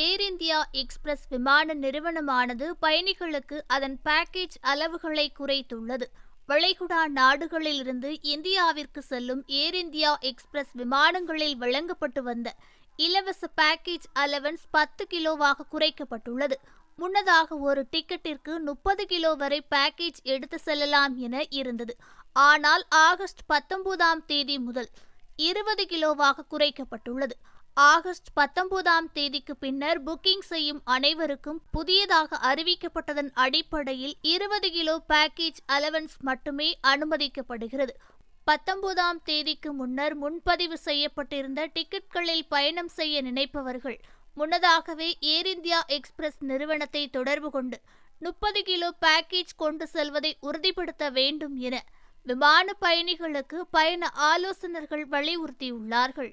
ஏர் India express விமான நிறுவனமானது பயணிகளுக்கு அதன் பேக்கேஜ் அளவுகளை குறைத்துள்ளது. வளைகுடா நாடுகளிலிருந்து இந்தியாவிற்கு செல்லும் ஏர் இந்தியா எக்ஸ்பிரஸ் விமானங்களில் வழங்கப்பட்டு வந்த இலவச பேக்கேஜ் அலவன்ஸ் பத்து கிலோவாக குறைக்கப்பட்டுள்ளது. முன்னதாக ஒரு டிக்கெட்டிற்கு முப்பது கிலோ வரை பேக்கேஜ் எடுத்து செல்லலாம் என இருந்தது. ஆனால் ஆகஸ்ட் பத்தொன்பதாம் தேதி முதல் இருபது கிலோவாக குறைக்கப்பட்டுள்ளது. ஆகஸ்ட் பத்தொன்பதாம் தேதிக்கு பின்னர் புக்கிங் செய்யும் அனைவருக்கும் புதியதாக அறிவிக்கப்பட்டதன் அடிப்படையில் இருபது கிலோ பேக்கேஜ் அலவன்ஸ் மட்டுமே அனுமதிக்கப்படுகிறது. பத்தொன்பதாம் தேதிக்கு முன்னர் முன்பதிவு செய்யப்பட்டிருந்த டிக்கெட்களில் பயணம் செய்ய நினைப்பவர்கள் முன்னதாகவே ஏர் இந்தியா எக்ஸ்பிரஸ் நிறுவனத்தை தொடர்பு கொண்டு முப்பது கிலோ பேக்கேஜ் கொண்டு செல்வதை உறுதிப்படுத்த வேண்டும் என விமான பயணிகளுக்கு பயண ஆலோசகர்கள் வலியுறுத்தியுள்ளார்கள்.